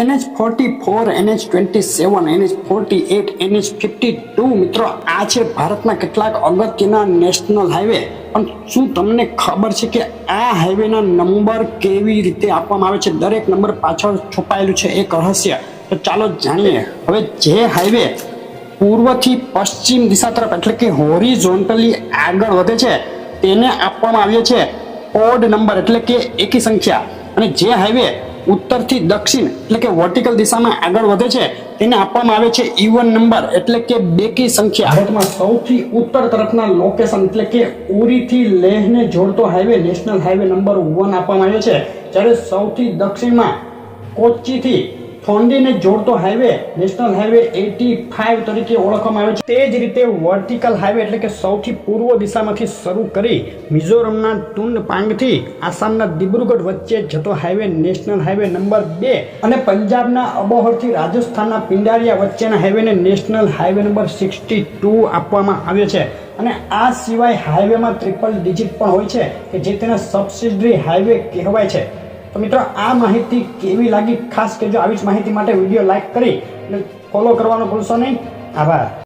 NH forty four NH twenty seven NH forty eight NH fifty two મિત્રો, આ છે ભારતના કેટલાક અગત્યના નેશનલ હાઈવે પણ શું તમને ખબર છે કે આ હાઈવેના નંબર કેવી રીતે આપવામાં આવે છે? દરેક નંબર પાછળ છુપાયેલું છે એક રહસ્ય. તો ચાલો જાણીએ. હવે જે હાઈવે પૂર્વથી પશ્ચિમ દિશા તરફ, એટલે કે હોરિઝોન્ટલી આગળ વધે છે, તેને આપવામાં આવ્યો છે ઓડ નંબર એટલે કે એકી સંખ્યા. અને જે હાઈવે ઉત્તરથી દક્ષિણ, એટલે કે વર્ટિકલ દિશામાં આગળ વધે છે તેને આપવામાં આવે છે ઇવન નંબર એટલે કે બેકી સંખ્યા. ભારતમાં સૌથી ઉત્તર તરફના લોકેશન એટલે કે ઉરીથી લેહને જોડતો highway national highway number one આપવામાં આવ્યો છે. જ્યારે સૌથી દક્ષિણમાં કોચીથી ફોન્ડીને જોડતો highway national highway eighty five તરીકે ઓળખવામાં આવે છે. તે જ રીતે વર્ટિકલ હાઈવે એટલે કે સૌથી પૂર્વ દિશામાંથી શરૂ કરી મિઝોરમના તુંડ પાંગથી આસામના દિબ્રુગઢ વચ્ચે જતો હાઈવે નેશનલ હાઈવે નંબર બે અને પંજાબના અબોહરથી રાજસ્થાનના પિંડારિયા વચ્ચેના હાઈવેને national highway number sixty two આપવામાં આવ્યો છે. અને આ સિવાય હાઈવેમાં ટ્રિપલ ડિજિટ પણ હોય છે, કે જે તેના સબસિડરી હાઈવે કહેવાય છે. તો મિત્રો, આ માહિતી કેવી લાગી? ખાસ કે જો આવી જ માહિતી માટે વીડિયો લાઈક કરી અને ફોલો કરવાનું ભૂલશો નહીં. આભાર.